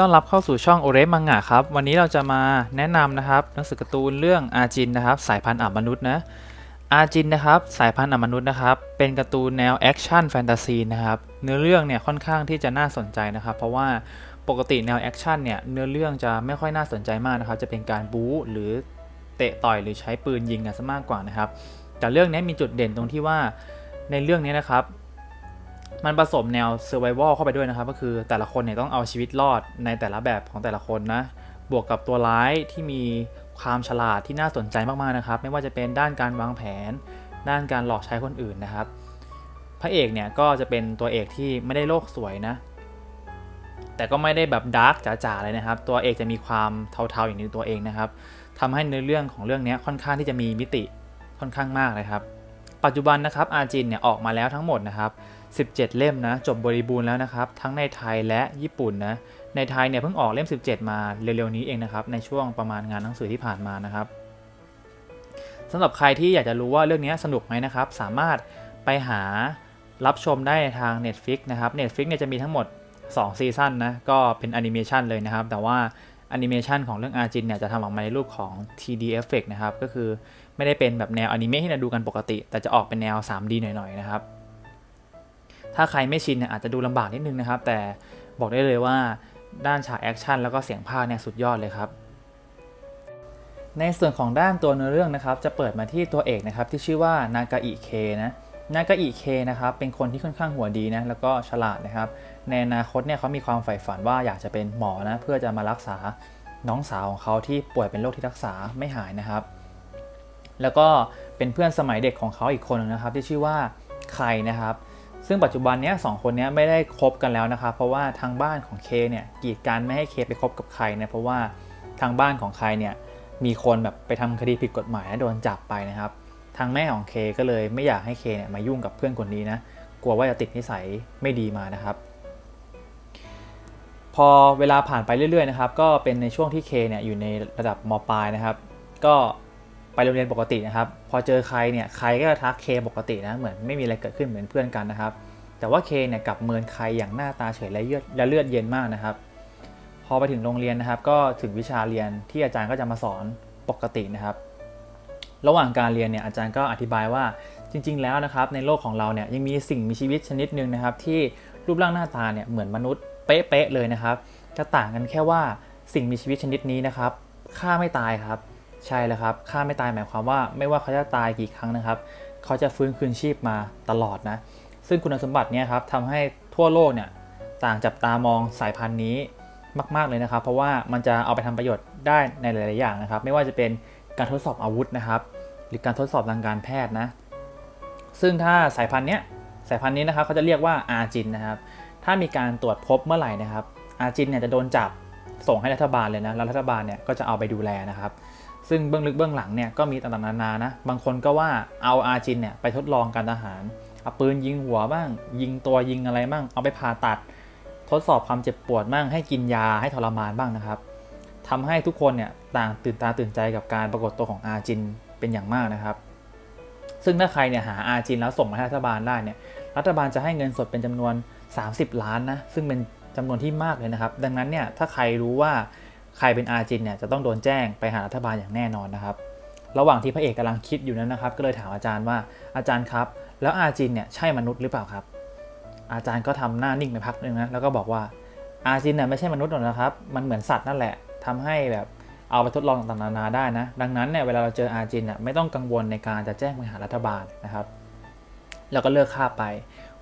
ต้อนรับเข้าสู่ช่องโอเรมังงะครับ วันนี้เราจะมาแนะนำนะครับหนังสือการ์ตูนเรื่องอาจินนะครับ สายพันธุ์อับมนุษย์นะอาจินนะครับ สายพันธุ์อับมนุษย์นะครับ เป็นการ์ตูนแนวแอคชั่นแฟนตาซีนะครับ เนื้อเรื่องเนี่ยค่อนข้างที่จะน่าสนใจนะครับ เพราะว่าปกติแนวแอคชั่นเนี่ยเนื้อเรื่องจะไม่ค่อยน่าสนใจมากนะครับ จะเป็นการบู๊หรือเตะต่อยหรือใช้ปืนยิงกันซะมากกว่านะครับ แต่เรื่องนี้มีจุดเด่นตรงที่ว่าในเรื่องนี้นะครับ มันผสมแนว survival เข้าไปด้วยนะครับ ก็คือแต่ละคนเนี่ยต้องเอาชีวิตรอดในแต่ละแบบของแต่ละคนนะ บวกกับตัวร้ายที่มีความฉลาดที่น่าสนใจมากๆนะครับ ไม่ว่าจะเป็นด้านการวางแผน ด้านการหลอกใช้คนอื่นนะครับ พระเอกเนี่ยก็จะเป็นตัวเอกที่ไม่ได้โลกสวยนะ แต่ก็ไม่ได้แบบดาร์กจ๋าๆเลยนะครับ ตัวเอกจะมีความเทาๆอย่างในตัวเองนะครับทำให้เนื้อเรื่องของเรื่องนี้ค่อนข้างที่จะมีมิติค่อนข้างมากเลยครับ ปัจจุบันนะครับอาจินเนี่ยออกมาแล้วทั้งหมดนะครับ 17 เล่มนะ จบบริบูรณ์แล้วนะครับ ทั้งในไทยและญี่ปุ่นนะ ในไทยเนี่ยเพิ่งออกเล่ม 17 มาเร็วๆนี้เองนะครับ ในช่วงประมาณงานหนังสือที่ผ่านมานะครับสำหรับใครที่อยากจะรู้ว่าเรื่องนี้สนุกไหมนะครับ สามารถไปหารับชมได้ทาง Netflix นะครับ Netflix เนี่ยจะมีทั้งหมด 2 ซีซั่นนะ ก็เป็นแอนิเมชันเลยนะครับ แต่ว่าแอนิเมชันของเรื่องอาจินเนี่ยจะทำออกมาในรูปของ 3D effect นะครับ ก็คือไม่ได้เป็นแบบแนวอนิเมะที่เราดูกันปกติ แต่จะออกเป็นแนว 3D หน่อยๆนะครับ ถ้าใครไม่ชินเนี่ยอาจจะดูลำบากนิดนึงนะครับ แต่บอกได้เลยว่าด้านฉากแอคชั่นแล้วก็เสียงภาคเนี่ยสุดยอดเลยครับ ในส่วนของด้านตัวเนื้อเรื่องนะครับ จะเปิดมาที่ตัวเอกนะครับที่ชื่อว่านากาอิเคนะนากาอิเคนะครับเป็นคนที่ค่อนข้างหัวดีนะแล้วก็ฉลาดนะครับ ในอนาคตเนี่ยเขามีความใฝ่ฝันว่าอยากจะเป็นหมอนะเพื่อจะมารักษาน้องสาวของเขาที่ป่วยเป็นโรคที่รักษาไม่หายนะครับ แล้วก็เป็นเพื่อนสมัยเด็กของเขาอีกคนนึงนะครับ ที่ชื่อว่าไคนะครับ ซึ่งปัจจุบันเนี้ยสองคนเนี้ยไม่ได้คบกันแล้วนะครับ เพราะว่าทางบ้านของเคเนี่ยกีดกันไม่ให้เคไปคบกับใครเนี่ยเพราะว่าทางบ้านของใครเนี่ยมีคนแบบไปทำคดีผิดกฎหมายและโดนจับไปนะครับ ทางแม่ของเคก็เลยไม่อยากให้เคเนี่ยมายุ่งกับเพื่อนคนนี้นะกลัวว่าจะติดนิสัยไม่ดีมานะครับ พอเวลาผ่านไปเรื่อยๆนะครับ ก็เป็นในช่วงที่เคเนี่ยอยู่ในระดับมปลายนะครับ ก็ ไปโรงเรียนปกตินะครับ พอเจอใครเนี่ยใครก็ทักเคปกตินะเหมือนไม่มีอะไรเกิดขึ้นเหมือนเพื่อนกันนะครับ แต่ว่าเคเนี่ยกลับเมินใครอย่างหน้าตาเฉยและเลือดและเลือดเย็นมากนะครับ พอไปถึงโรงเรียนนะครับ ก็ถึงวิชาเรียนที่อาจารย์ก็จะมาสอนปกตินะครับ ระหว่างการเรียนเนี่ยอาจารย์ก็อธิบายว่าจริง ๆ แล้วนะครับ ในโลกของเราเนี่ยยังมีสิ่งมีชีวิตชนิดหนึ่งนะครับ ที่รูปร่างหน้าตาเนี่ยเหมือนมนุษย์เป๊ะๆเลยนะครับ จะต่างกันแค่ว่าสิ่งมีชีวิตชนิดนี้นะครับฆ่าไม่ตายครับ ใช่แล้วครับฆ่าไม่ตายหมายความว่าไม่ว่าเขาจะตายกี่ครั้งนะครับ เขาจะฟื้นคืนชีพมาตลอดนะ ซึ่งคุณสมบัติเนี่ยครับทำให้ทั่วโลกเนี่ยต่างจับตามองสายพันธุ์นี้มาก ๆ เลยนะครับ เพราะว่ามันจะเอาไปทำประโยชน์ได้ในหลาย ๆ อย่างนะครับ ไม่ว่าจะเป็นการทดสอบอาวุธนะครับ หรือการทดสอบทางการแพทย์นะ ซึ่งถ้าสายพันธุ์เนี้ยสายพันธุ์นี้นะครับเขาจะเรียกว่าอาจินนะครับ ถ้ามีการตรวจพบเมื่อไหร่นะครับอาจินเนี่ยจะโดนจับส่งให้รัฐบาลเลยนะ แล้วรัฐบาลเนี่ยก็จะเอาไปดูแลนะครับ ซึ่งเบื้องลึกเบื้องหลังเนี่ยก็มีต่างๆนานานะ บางคนก็ว่าเอาอาจินเนี่ยไปทดลองการทหาร เอาปืนยิงหัวบ้าง ยิงตัวยิงอะไรบ้าง เอาไปผ่าตัด ทดสอบความเจ็บปวดบ้าง ให้กินยาให้ทรมานบ้างนะครับทำให้ทุกคนเนี่ยต่างตื่นตาตื่นใจกับการปรากฏตัวของอาจินเป็นอย่างมากนะครับ ซึ่งถ้าใครเนี่ยหาอาจินแล้วส่งมาให้รัฐบาลได้เนี่ยรัฐบาลจะให้เงินสดเป็นจำนวน 30 ล้านนะซึ่งเป็นจำนวนที่มากเลยนะครับ ดังนั้นเนี่ยถ้าใครรู้ว่า ใครเป็นอาจินเนี่ยจะต้องโดนแจ้งไปหารัฐบาลอย่างแน่นอนนะครับ ระหว่างที่พระเอกกำลังคิดอยู่นั้นนะครับ ก็เลยถามอาจารย์ว่าอาจารย์ครับ แล้วอาจินเนี่ยใช่มนุษย์หรือเปล่าครับ อาจารย์ก็ทำหน้านิ่งไปพักนึงนะแล้วก็บอกว่าอาจินเนี่ยไม่ใช่มนุษย์หรอกนะครับ มันเหมือนสัตว์นั่นแหละทำให้แบบเอาไปทดลองต่างๆนานาได้นะ ดังนั้นเนี่ยเวลาเราเจออาจินเนี่ยไม่ต้องกังวลในการจะแจ้งไปหารัฐบาลนะครับ แล้วก็เลิกคาไป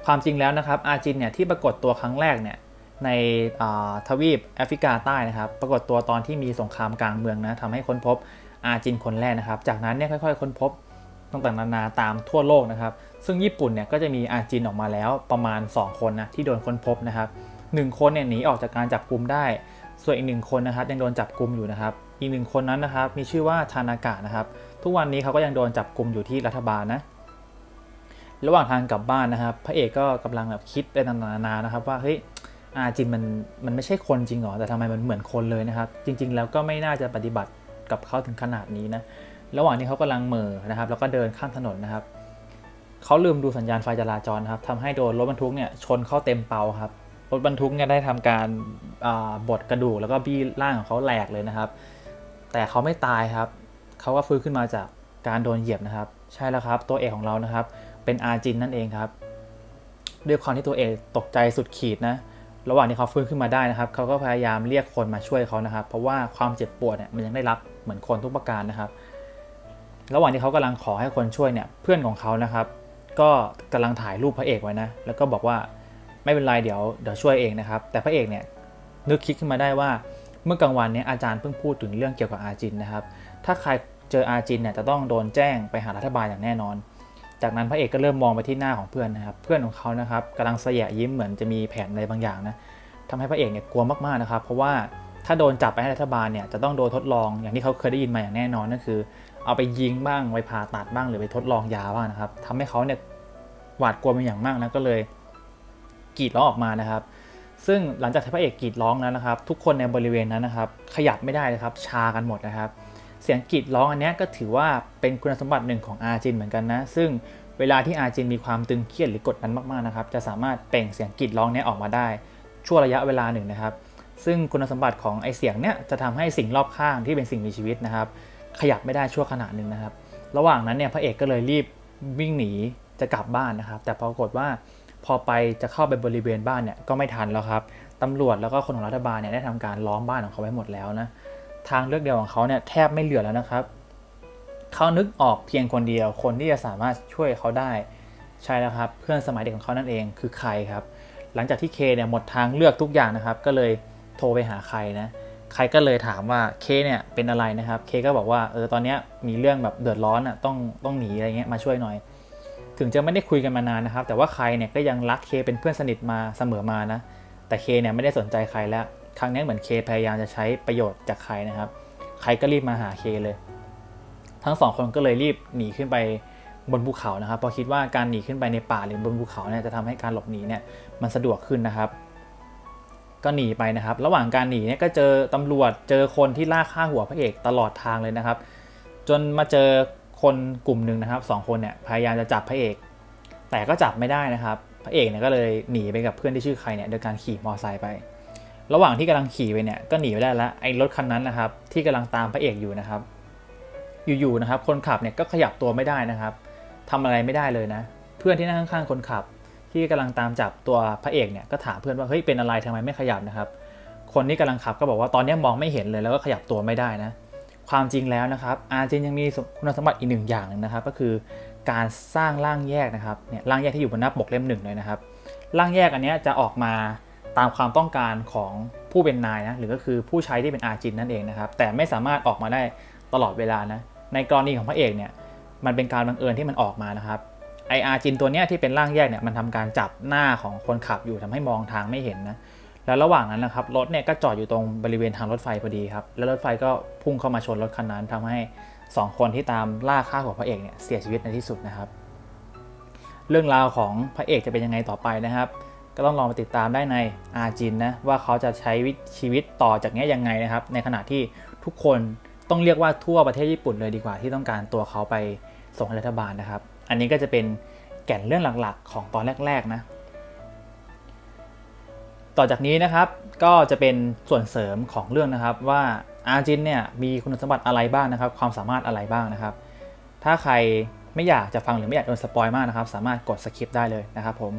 ความจริงแล้วนะครับอาจินเนี่ยที่ปรากฏตัวครั้งแรกเนี่ย ในทวีปแอฟริกาใต้นะครับ ปรากฏตัวตอนที่มีสงครามกลางเมืองนะทำให้ค้นพบอาจินคนแรกนะครับ จากนั้นเนี่ยค่อยๆ ค้นพบต่างๆนานาตามทั่วโลกนะครับ ซึ่งญี่ปุ่นเนี่ยก็จะมีอาจินออกมาแล้วประมาณ 2 คนนะที่โดนค้นพบนะครับหนึ่งคนเนี่ยหนีออกจากการจับกลุ่มได้ ส่วนอีกหนึ่งคนนะครับยังโดนจับกลุ่มอยู่นะครับ อีกหนึ่งคนนั้นนะครับมีชื่อว่าทานากะนะครับ ทุกวันนี้เขาก็ยังโดนจับกลุ่มอยู่ที่รัฐบาลนะ ระหว่างทางกลับบ้านนะครับ พระเอกก็กำลังแบบคิดไปต่างๆนานานะครับ ว่าเฮ้ย อาจินมันมันไม่ใช่คนจริงหรอแต่ทำไมมันเหมือนคนเลยนะครับ จริง ๆ แล้วก็ไม่น่าจะปฏิบัติกับเขาถึงขนาดนี้นะระหว่างนี้เขากำลังเมอนะครับ แล้วก็เดินข้ามถนนนะครับเขาลืมดูสัญญาณไฟจราจรนะครับทำให้โดนรถบรรทุกเนี่ยชนเข้าเต็มเปาครับรถบรรทุกเนี่ยได้ทำการบดกระดูกแล้วก็บี้ร่างของเขาแหลกเลยนะครับ แต่เขาไม่ตายครับเขาก็ฟื้นขึ้นมาจากการโดนเหยียบนะครับ ใช่แล้วครับตัวเอกของเรานะครับ เป็นอาจินนั่นเองครับ ด้วยความที่ตัวเอกตกใจสุดขีดนะ ระหว่างที่เขาฟื้นขึ้นมาได้นะครับ เขาก็พยายามเรียกคนมาช่วยเขานะครับ เพราะว่าความเจ็บปวดเนี่ยมันยังได้รับเหมือนคนทุกประการนะครับ ระหว่างที่เขากำลังขอให้คนช่วยเนี่ยเพื่อนของเขานะครับ ก็กำลังถ่ายรูปพระเอกไว้นะ แล้วก็บอกว่าไม่เป็นไรเดี๋ยวเดี๋ยวช่วยเองนะครับ แต่พระเอกเนี่ยนึกคิดขึ้นมาได้ว่าเมื่อกลางวันเนี้อาจารย์เพิ่งพูดถึงเรื่องเกี่ยวกับอาจินนะครับ ถ้าใครเจออาจินเนี่ยจะต้องโดนแจ้งไปหารัฐบาลอย่างแน่นอน จากนั้นพระเอกก็เริ่มมองไปที่หน้าของเพื่อนนะครับ เพื่อนของเขานะครับกำลังเสยะยิ้มเหมือนจะมีแผนอะไรบางอย่างนะทำให้พระเอกเนี่ยกลัวมากๆนะครับ เพราะว่าถ้าโดนจับไปให้รัฐบาลเนี่ยจะต้องโดนทดลองอย่างที่เขาเคยได้ยินมาอย่างแน่นอนนั่นคือ เอาไปยิงบ้างไปผ่าตัดบ้างหรือไปทดลองยาบ้างนะครับทำให้เขาเนี่ยหวาดกลัวเป็นอย่างมากนะก็เลยกรีดร้องออกมานะครับ ซึ่งหลังจากที่พระเอกกรีดร้องแล้วนะครับ ทุกคนในบริเวณนั้นนะครับ ขยับไม่ได้เลยครับ ชากันหมดนะครับ เสียงกรีดร้องอันนี้ก็ถือว่าเป็นคุณสมบัติหนึ่งของอาจินเหมือนกันนะ ซึ่งเวลาที่อาจินมีความตึงเครียดหรือกดดันมากๆนะครับจะสามารถเปล่งเสียงกรีดร้องนี้ออกมาได้ ช่วระยะเวลาหนึ่งนะครับ ซึ่งคุณสมบัติของไอเสียงเนี้ยจะทำให้สิ่งรอบข้างที่เป็นสิ่งมีชีวิตนะครับ ขยับไม่ได้ชั่วขณะหนึ่งนะครับ ระหว่างนั้นเนี่ยพระเอกก็เลยรีบวิ่งหนีจะกลับบ้านนะครับ แต่ปรากฏว่าพอไปจะเข้าไปบริเวณบ้านเนี่ยก็ไม่ทันแล้วครับตำรวจแล้วก็คนของรัฐบาลเนี่ยได้ทำการล้อมบ้านของเขาไว้หมดแล้วนะ ทางเลือกเดียวของเขาเนี่ยแทบไม่เหลือแล้วนะครับ เขานึกออกเพียงคนเดียว คนที่จะสามารถช่วยเขาได้ใช่แล้วครับ เพื่อนสมัยเด็กของเขานั่นเองคือใครครับ หลังจากที่เคเนี่ยหมดทางเลือกทุกอย่างนะครับ ก็เลยโทรไปหาใครนะใครก็เลยถามว่าเคเนี่ยเป็นอะไรนะครับ เคก็บอกว่าเออตอนนี้มีเรื่องแบบเดือดร้อนอะต้องต้องหนีอะไรเงี้ยมาช่วยหน่อย ถึงจะไม่ได้คุยกันมานานนะครับ แต่ว่าใครเนี่ยก็ยังรักเคเป็นเพื่อนสนิทมาเสมอมานะ แต่เคเนี่ยไม่ได้สนใจใครแล้ว ครั้งนี้เหมือนเคพยายามจะใช้ประโยชน์จากใครนะครับ ใครก็รีบมาหาเคเลย ทั้งสองคนก็เลยรีบหนีขึ้นไปบนภูเขานะครับเพราะคิดว่าการหนีขึ้นไปในป่าหรือบนภูเขาเนี่ยจะทำให้การหลบหนีเนี่ยมันสะดวกขึ้นนะครับ ก็หนีไปนะครับ ระหว่างการหนีเนี่ยก็เจอตำรวจเจอคนที่ล่าฆ่าหัวพระเอกตลอดทางเลยนะครับ จนมาเจอคนกลุ่มหนึ่งนะครับสองคนเนี่ยพยายามจะจับพระเอก แต่ก็จับไม่ได้นะครับ พระเอกเนี่ยก็เลยหนีไปกับเพื่อนที่ชื่อใครเนี่ยโดยการขี่มอเตอร์ไซค์ไป ระหว่างที่กำลังขี่ไปเนี่ยก็หนีไม่ได้แล้วไอ้รถคันนั้นนะครับ ที่กำลังตามพระเอกอยู่นะครับ อยู่ๆนะครับ คนขับเนี่ยก็ขยับตัวไม่ได้นะครับทำอะไรไม่ได้เลยนะ เพื่อนที่นั่งข้างๆคนขับ ที่กำลังตามจับตัวพระเอกเนี่ยก็ถามเพื่อนว่าเฮ้ยเป็นอะไรทำไมไม่ขยับนะครับ คนที่กำลังขับก็บอกว่าตอนนี้มองไม่เห็นเลยแล้วก็ขยับตัวไม่ได้นะ ความจริงแล้วนะครับอาเจนยังมีคุณสมบัติอีกหนึ่งอย่างนะครับ ก็คือการสร้างร่างแยกนะครับเนี่ยร่างแยกที่อยู่บนหน้าปกเล่มหนึ่งเลยนะครับร่างแยกอันนี้จะออกมา ตามความต้องการของผู้เป็นนายนะหรือก็คือผู้ใช้ที่เป็นอาจินนั่นเองนะครับ แต่ไม่สามารถออกมาได้ตลอดเวลานะในกรณีของพระเอกเนี่ยมันเป็นการบังเอิญที่มันออกมานะครับไออาจินตัวเนี้ยที่เป็นร่างแยกเนี่ยมันทำการจับหน้าของคนขับอยู่ทำให้มองทางไม่เห็นนะแล้วระหว่างนั้นนะครับรถเนี่ยก็จอดอยู่ตรงบริเวณทางรถไฟพอดีครับแล้วรถไฟก็พุ่งเข้ามาชนรถคันนั้นทำให้สองคนที่ตามล่าฆ่าหัวพระเอกเนี่ยเสียชีวิตในที่สุดนะครับ เรื่องราวของพระเอกจะเป็นยังไงต่อไปนะครับ ก็ต้องลองไปติดตามได้ในอาจินนะว่าเขาจะใช้ชีวิตต่อจากนี้ยังไงนะครับ ในขณะที่ทุกคนต้องเรียกว่าทั่วประเทศญี่ปุ่นเลยดีกว่าที่ต้องการตัวเขาไปส่งให้รัฐบาลนะครับ อันนี้ก็จะเป็นแก่นเรื่องหลักๆ ของตอนแรกๆนะต่อจากนี้นะครับก็จะเป็นส่วนเสริมของเรื่องนะครับว่าอาจินเนี่ยมีคุณสมบัติอะไรบ้างนะครับ ความสามารถอะไรบ้างนะครับ ถ้าใครไม่อยากจะฟังหรือไม่อยากโดนสปอยมากนะครับ สามารถกดสคิปได้เลยนะครับผม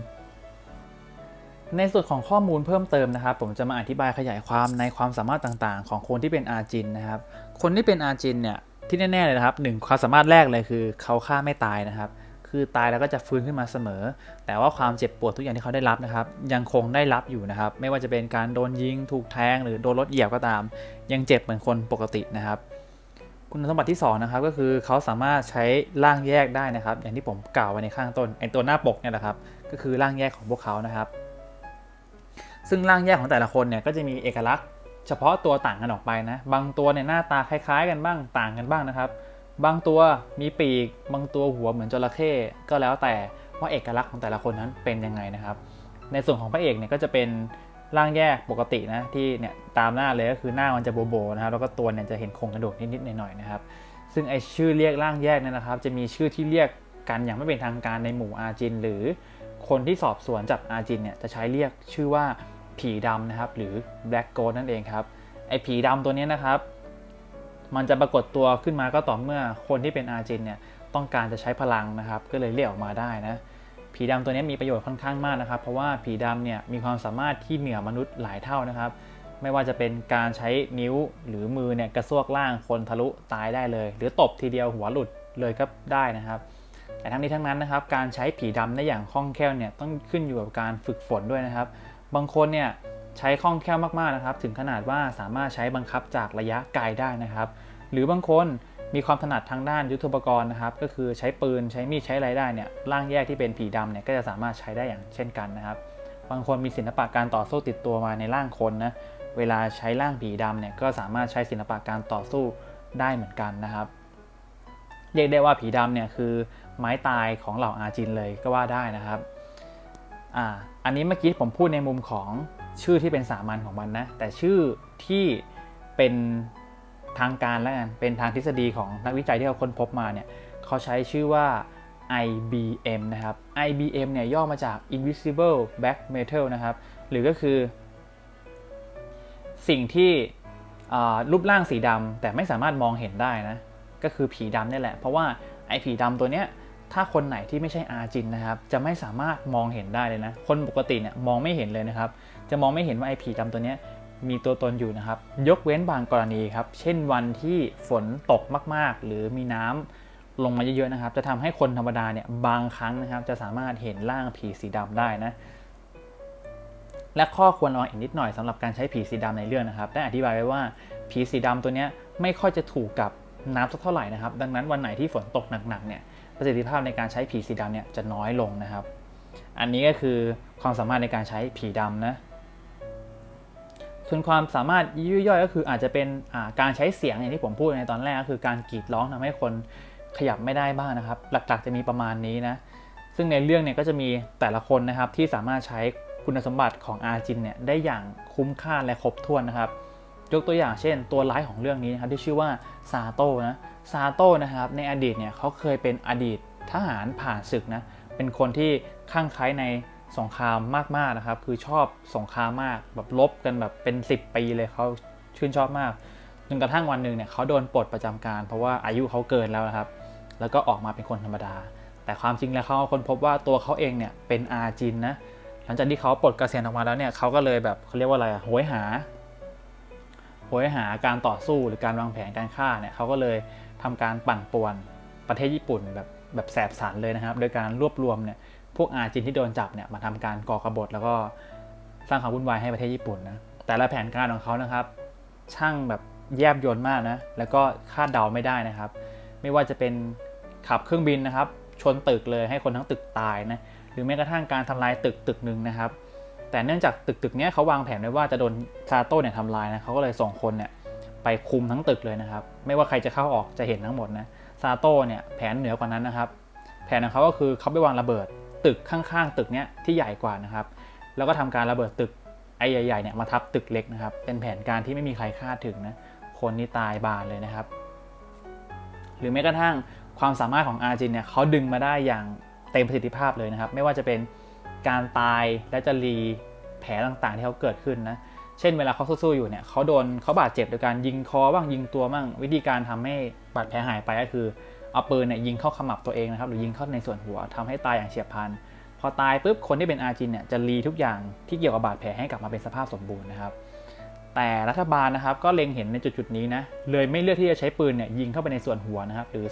ในส่วนของข้อมูลเพิ่มเติมนะครับ ผมจะมาอธิบายขยายความในความสามารถต่างๆ ของคนที่เป็นอาจินนะครับ คนที่เป็นอาจินเนี่ยที่แน่ๆเลยนะครับหนึ่งความสามารถแรกเลยคือเขาฆ่าไม่ตายนะครับ คือตายแล้วก็จะฟื้นขึ้นมาเสมอ แต่ว่าความเจ็บปวดทุกอย่างที่เขาได้รับนะครับ ยังคงได้รับอยู่นะครับ ไม่ว่าจะเป็นการโดนยิงถูกแทงหรือโดนรถเหยียบก็ตาม ยังเจ็บเหมือนคนปกตินะครับ คุณสมบัติที่2นะครับก็คือเขาสามารถใช้ร่างแยกได้นะครับ อย่างที่ผมกล่าวไว้ในข้างต้นไอตัวหน้าปกเนี่ยแหละครับก็คือร่างแยกของพวกเขานะครับ ซึ่งร่างแยกของแต่ละคนเนี่ยก็จะมีเอกลักษณ์เฉพาะตัวต่างกันออกไปนะ บางตัวเนี่ยหน้าตาคล้ายๆ กันบ้างต่างกันบ้างนะครับ บางตัวมีปีก บางตัวหัวเหมือนจระเข้ก็แล้วแต่ว่าเอกลักษณ์ของแต่ละคนนั้นเป็นยังไงนะครับ ในส่วนของพระเอกเนี่ยก็จะเป็นร่างแยกปกตินะที่เนี่ยตามหน้าเลยก็คือหน้ามันจะโบๆนะครับแล้วก็ตัวเนี่ยจะเห็นโครงกระดูกนิดๆหน่อยๆนะครับ ซึ่งไอชื่อเรียกร่างแยกเนี่ยนะครับ จะมีชื่อที่เรียกกันอย่างไม่เป็นทางการในหมู่อาจิน หรือคนที่สอบสวนจับอาจินเนี่ยจะใช้เรียกชื่อว่า ผีดำนะครับ หรือ Black Ghost นั่นเองครับ ไอ้ผีดำตัวนี้นะครับ มันจะปรากฏตัวขึ้นมาก็ต่อเมื่อคนที่เป็นอาจินเนี่ยต้องการจะใช้พลังนะครับ ก็เลยเรียกออกมาได้นะ ผีดำตัวนี้มีประโยชน์ค่อนข้างมากนะครับ เพราะว่าผีดำเนี่ยมีความสามารถที่เหนือมนุษย์หลายเท่านะครับ ไม่ว่าจะเป็นการใช้นิ้วหรือมือเนี่ยกระซวกล่างคนทะลุตายได้เลย หรือตบทีเดียวหัวหลุดเลยก็ได้นะครับแต่ทั้งนี้ทั้งนั้นนะครับ การใช้ผีดำได้อย่างคล่องแคล่วเนี่ยต้องขึ้นอยู่กับการฝึกฝนด้วยนะครับ บางคนเนี่ยใช้คล่องแคล่วมากๆนะครับ ถึงขนาดว่าสามารถใช้บังคับจากระยะไกลได้นะครับ หรือบางคนมีความถนัดทางด้านยุทธปกรณ์นะครับ ก็คือใช้ปืนใช้มีดใช้อะไรได้เนี่ยร่างแยกที่เป็นผีดำเนี่ยก็จะสามารถใช้ได้อย่างเช่นกันนะครับ บางคนมีศิลปะการต่อสู้ติดตัวมาในร่างคนนะเวลาใช้ร่างผีดำเนี่ยก็สามารถใช้ศิลปะการต่อสู้ได้เหมือนกันนะครับเรียกได้ว่าผีดำเนี่ยคือไม้ตายของเหล่าอาจินเลยก็ว่าได้นะครับ อ่าอันนี้เมื่อกี้ผมพูดในมุมของชื่อที่เป็นสามัญของมันนะ แต่ชื่อที่เป็นทางการแล้วกันเป็นทางทฤษฎีของนักวิจัยที่เขาค้นพบมาเนี่ยเขาใช้ชื่อว่า IBM นะครับ IBM เนี่ยย่อมาจาก Invisible Black Metal นะครับ หรือก็คือ สิ่งที่รูปร่างสีดำแต่ไม่สามารถมองเห็นได้นะ ก็คือผีดำนี่แหละ เพราะว่าไอ้ผีดำตัวเนี้ย ถ้าคนไหนที่ไม่ใช่อาจินนะครับ จะไม่สามารถมองเห็นได้เลยนะ คนปกติเนี่ยมองไม่เห็นเลยนะครับ จะมองไม่เห็นว่าไอ้ผีดำตัวนี้มีตัวตนอยู่นะครับ ยกเว้นบางกรณีครับ เช่นวันที่ฝนตกมากๆ หรือมีน้ำลงมาเยอะๆนะครับ จะทำให้คนธรรมดาเนี่ยบางครั้งนะครับ จะสามารถเห็นร่างผีสีดำได้นะ และข้อควรระวังอีกนิดหน่อยสำหรับการใช้ผีสีดำในเรื่องนะครับ ได้อธิบายไว้ว่าผีสีดำตัวนี้ไม่ค่อยจะถูกกับน้ำสักเท่าไหร่นะครับ ดังนั้นวันไหนที่ฝนตกหนักๆเนี่ย ประสิทธิภาพในการใช้ผีสีดำเนี่ยจะน้อยลงนะครับ อันนี้ก็คือความสามารถในการใช้ผีดำนะส่วนความสามารถย่อยๆก็คืออาจจะเป็นการใช้เสียงอย่างที่ผมพูดในตอนแรกก็คือการกรีดร้องทำให้คนขยับไม่ได้บ้างนะครับ หลักๆจะมีประมาณนี้นะ ซึ่งในเรื่องเนี่ยก็จะมีแต่ละคนนะครับที่สามารถใช้คุณสมบัติของอาจินเนี่ยได้อย่างคุ้มค่าและครบถ้วนนะครับ ยกตัวอย่างเช่น ตัวร้ายของเรื่องนี้นะครับที่ชื่อว่าซาโต้นะซาโต้นะครับในอดีตเนี่ยเขาเคยเป็นอดีตทหารผ่านศึกนะเป็นคนที่ข้างไคล้ในสงครามมากๆนะครับ คือชอบสงครามมากแบบลบกันแบบเป็น 10 ปีเลยเขาชื่นชอบมากจนกระทั่งวันหนึ่งเนี่ยเขาโดนปลดประจำการ เพราะว่าอายุเขาเกินแล้วนะครับ แล้วก็ออกมาเป็นคนธรรมดา แต่ความจริงแล้วเขาคนพบว่าตัวเขาเองเนี่ยเป็นอาจินนะหลังจากที่เขาปลดเกษียณออกมาแล้วเนี่ยเขาก็เลยแบบเขาเรียกว่าอะไรอะโหยหา โหยหาการต่อสู้หรือการวางแผนการฆ่าเนี่ยเขาก็เลยทำการปั่นป่วนประเทศญี่ปุ่นแบบแบบแสบสันเลยนะครับ โดยการรวบรวมเนี่ยพวกอาจินที่โดนจับเนี่ยมาทำการก่อกบฏแล้วก็สร้างความวุ่นวายให้ประเทศญี่ปุ่นนะแต่ละแผนการของเขานะครับ ช่างแบบแยบยนมากนะแล้วก็คาดเดาไม่ได้นะครับ ไม่ว่าจะเป็นขับเครื่องบินนะครับ ชนตึกเลยให้คนทั้งตึกตายนะหรือแม้กระทั่งการทำลายตึกตึกหนึ่งนะครับ แต่เนื่องจากตึกตึกนี้เขาวางแผนไว้ว่าจะโดนซาโต้เนี่ยทำลายนะเขาก็เลยส่งคนเนี่ยไปคุมทั้งตึกเลยนะครับ ไม่ว่าใครจะเข้าออกจะเห็นทั้งหมดนะซาโต้เนี่ยแผนเหนือกว่านั้นนะครับ แผนของเขาก็คือเขาไปวางระเบิดตึกข้างๆ ตึกเนี้ยที่ใหญ่กว่านะครับ แล้วก็ทำการระเบิดตึกไอ้ใหญ่ๆเนี่ยมาทับตึกเล็กนะครับ เป็นแผนการที่ไม่มีใครคาดถึงนะ คนนี่ตายบานเลยนะครับ หรือแม้กระทั่งความสามารถของอาจินเนี่ยเขาดึงมาได้อย่างเต็มประสิทธิภาพเลยนะครับ ไม่ว่าจะเป็น การตายและจะรีแผลต่างๆที่เขาเกิดขึ้นนะเช่นเวลาเขาสู้ๆอยู่เนี่ยเขาโดนเขาบาดเจ็บโดยการยิงคอบ้างยิงตัวบ้างวิธีการทำให้บาดแผลหายไปก็คือเอาปืนเนี่ยยิงเข้าขมับตัวเองนะครับหรือยิงเข้าในส่วนหัวทำให้ตายอย่างเฉียบพลันพอตายปุ๊บคนที่เป็นอาจินเนี่ยจะรีทุกอย่างที่เกี่ยวกับบาดแผลให้กลับมาเป็นสภาพสมบูรณ์นะครับ แต่รัฐบาลนะครับก็เล็งเห็นในจุดๆนี้นะเลยไม่เลือกที่จะใช้ปืนเนี่ยยิงเข้าไปในส่วนหัวนะครับหรือ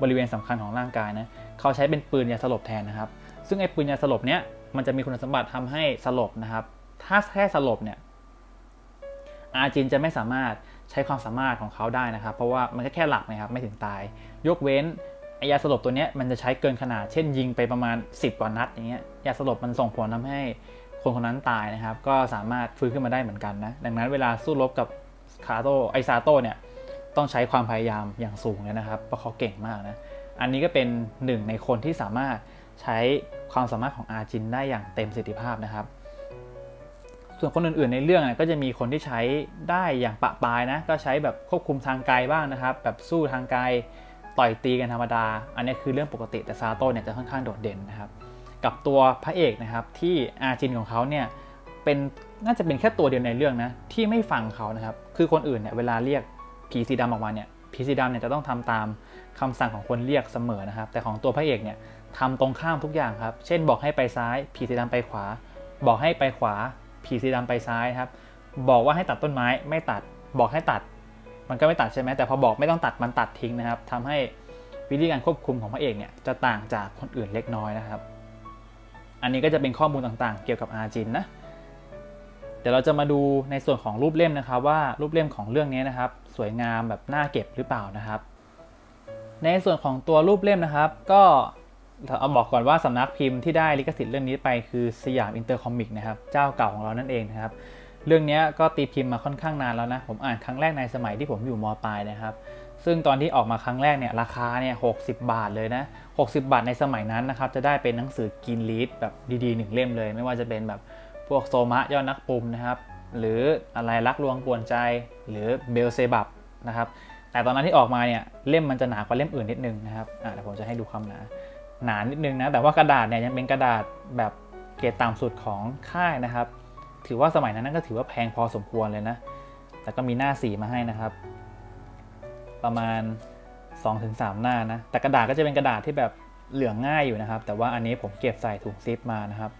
บริเวณสำคัญของร่างกายนะเขาใช้เป็นปืนยาสลบแทนนะครับ ซึ่งไอ้ปืนยาสลบเนี้ย มันจะมีคุณสมบัติทำให้สลบนะครับ ถ้าแค่สลบเนี่ยอาจินจะไม่สามารถใช้ความสามารถของเขาได้นะครับ เพราะว่ามันก็แค่หลับนะครับไม่ถึงตาย ยกเว้นยาสลบตัวนี้มันจะใช้เกินขนาด เช่นยิงไปประมาณ 10 กว่านัดอย่างเงี้ยยาสลบมันส่งผลทำให้คนคนนั้นตายนะครับ ก็สามารถฟื้นขึ้นมาได้เหมือนกันนะ ดังนั้นเวลาสู้รบกับคาโตไอซาโตเนี่ยต้องใช้ความพยายามอย่างสูงเลยนะครับเพราะเขาเก่งมากนะ อันนี้ก็เป็นหนึ่งในคนที่สามารถ ใช้ความสามารถของอาจินได้อย่างเต็มประสิทธิภาพนะครับ ส่วนคนอื่นๆในเรื่องก็จะมีคนที่ใช้ได้อย่างปะปายนะ ก็ใช้แบบควบคุมทางไกลบ้างนะครับ แบบสู้ทางไกลต่อยตีกันธรรมดา อันนี้คือเรื่องปกติแต่ซาโต้เนี่ยจะค่อนข้างโดดเด่นนะครับ กับตัวพระเอกนะครับที่อาจินของเขาเนี่ยเป็นน่าจะเป็นแค่ตัวเดียวในเรื่องนะที่ไม่ฟังเขานะครับ คือคนอื่นเนี่ยเวลาเรียกผีสีดำออกมาเนี่ยผีสีดำเนี่ยจะต้องทำตามคำสั่งของคนเรียกเสมอนะครับ แต่ของตัวพระเอกเนี่ย ทำตรงข้ามทุกอย่างครับ เช่นบอกให้ไปซ้าย ผีสีดำไปขวา บอกให้ไปขวา ผีสีดำไปซ้ายครับ บอกว่าให้ตัดต้นไม้ไม่ตัด บอกให้ตัด มันก็ไม่ตัดใช่ไหมแต่พอบอกไม่ต้องตัดมันตัดทิ้งนะครับทำให้วิธีการควบคุมของพระเอกเนี่ยจะต่างจากคนอื่นเล็กน้อยนะครับ อันนี้ก็จะเป็นข้อมูลต่างๆ เกี่ยวกับอาจินนะ เดี๋ยวเราจะมาดูในส่วนของรูปเล่มนะครับว่ารูปเล่มของเรื่องนี้นะครับ สวยงามแบบน่าเก็บหรือเปล่านะครับ ในส่วนของตัวรูปเล่มนะครับ ก็ เอาบอกก่อนว่าสำนักพิมพ์ที่ได้ลิขสิทธิ์เรื่องนี้ไปคือสยามอินเตอร์คอมิกนะครับเจ้าเก่าของเรานั่นเองนะครับเรื่องนี้ก็ตีพิมพ์มาค่อนข้างนานแล้วนะผมอ่านครั้งแรกในสมัยที่ผมอยู่มปลายนะครับ ซึ่งตอนที่ออกมาครั้งแรกเนี่ยราคาเนี่ยหกบาทเลยนะ60 บาทในสมัยนั้นนะครับจะได้เป็นหนังสือกินลีดแบบดีๆหนึ่งเล่มเลย ไม่ว่าจะเป็นแบบพวกโซมะยอดนักปุ่มนะครับหรืออะไรรักลวงปวนใจหรือเบลเซบับนะครับแต่ตอนนั้นที่ออกมาเนี่ยเล่มมันจะหนากว่าเล่มอื่นนิดนึงนะครับอ่าเดี๋ยวผมจะให้ดูความหนา หนานิดนึงนะ แต่ว่ากระดาษเนี่ยยังเป็นกระดาษแบบเกรดต่ำสุดของค่ายนะครับ ถือว่าสมัยนั้นก็ถือว่าแพงพอสมควรเลยนะ แต่ก็มีหน้าสีมาให้นะครับ ประมาณ 2-3 หน้านะ แต่กระดาษก็จะเป็นกระดาษที่แบบเหลืองง่ายอยู่นะครับ แต่ว่าอันนี้ผมเก็บใส่ถุงซิปมานะครับ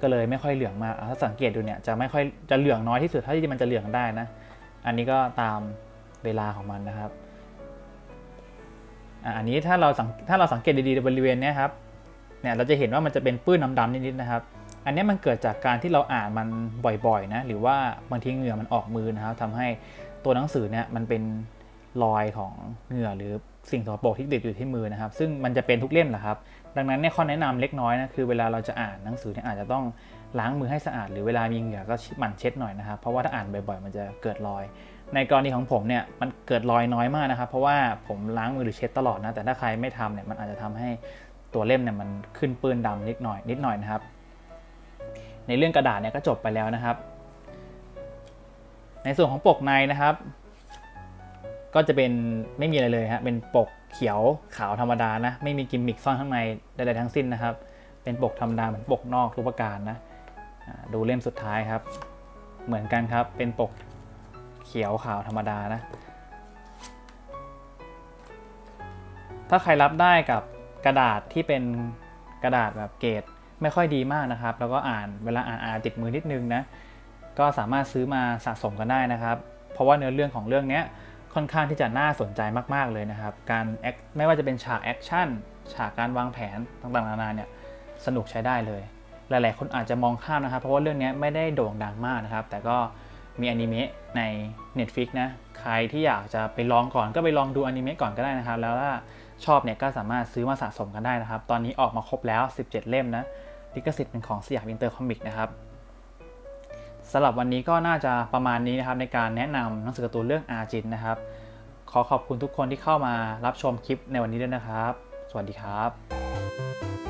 ก็เลยไม่ค่อยเหลืองมากถ้าสังเกตดูเนี่ยจะไม่ค่อยจะเหลืองน้อยที่สุดเท่าที่มันจะเหลืองได้นะ อันนี้ก็ตามเวลาของมันนะครับ อันนี้ถ้าเราสังถ้าเราสังเกตดีๆบริเวณนี้ครับเนี่ยเราจะเห็นว่ามันจะเป็นปื้นดำๆนิดๆนะครับ อันนี้มันเกิดจากการที่เราอ่านมันบ่อยๆนะหรือว่าบางทีเหงื่อมันออกมือนะครับทำให้ตัวหนังสือเนี่ยมันเป็นรอยของเหงื่อหรือสิ่งสกปรกที่ติดอยู่ที่มือนะครับ ซึ่งมันจะเป็นทุกเล่มแหละครับ ดังนั้นเนี่ยข้อแนะนำเล็กน้อยนะคือเวลาเราจะอ่านหนังสือเนี่ยอาจจะต้องล้างมือให้สะอาด หรือเวลามีเหงื่อก็หมั่นเช็ดหน่อยนะครับ เพราะว่าถ้าอ่านบ่อยๆ มันจะเกิดรอย ในกรณีของผมเนี่ยมันเกิดรอยน้อยมากนะครับ เพราะว่าผมล้างมือหรือเช็ดตลอดนะแต่ถ้าใครไม่ทำเนี่ยมันอาจจะทำให้ตัวเล่มเนี่ยมันขึ้นปื้นดำนิดหน่อยนิดหน่อยนะครับ ในเรื่องกระดาษเนี่ยก็จบไปแล้วนะครับ ในส่วนของปกในนะครับ ก็จะเป็นไม่มีอะไรเลยฮะเป็นปกเขียวขาวธรรมดานะไม่มีกิมมิคซ่อนข้างในใดๆทั้งสิ้นนะครับ เป็นปกธรรมดาเหมือนปกนอกทุกประการนะดูเล่มสุดท้ายครับ เหมือนกันครับเป็นปก เขียวขาวธรรมดานะ ถ้าใครรับได้กับกระดาษที่เป็นกระดาษแบบเกรดไม่ค่อยดีมากนะครับ แล้วก็อ่านเวลาอ่านอ่านติดมือนิดนึงนะก็สามารถซื้อมาสะสมกันได้นะครับ เพราะว่าเนื้อเรื่องของเรื่องนี้ค่อนข้างที่จะน่าสนใจมาก ๆ เลยนะครับ การแอคไม่ว่าจะเป็นฉากแอคชั่น ฉากการวางแผนต่างๆนานาเนี่ยสนุกใช้ได้เลย หลาย ๆ คนอาจจะมองข้ามนะครับ เพราะว่าเรื่องนี้ไม่ได้โด่งดังมากนะครับ แต่ก็ มีอนิเมะใน Netflix นะ ใครที่อยากจะไปลองก่อนก็ไปลองดูอนิเมะก่อนก็ได้นะครับ แล้วถ้าชอบเนี่ยก็สามารถซื้อมาสะสมกันได้นะครับ ตอนนี้ออกมาครบแล้ว 17 เล่มนะ ลิขสิทธิ์เป็นของสยามอินเตอร์คอมิกนะครับสำหรับวันนี้ก็น่าจะประมาณนี้นะครับในการแนะนำหนังสือการ์ตูนเรื่องอาจินนะครับ ขอขอบคุณทุกคนที่เข้ามารับชมคลิปในวันนี้ด้วยนะครับ สวัสดีครับ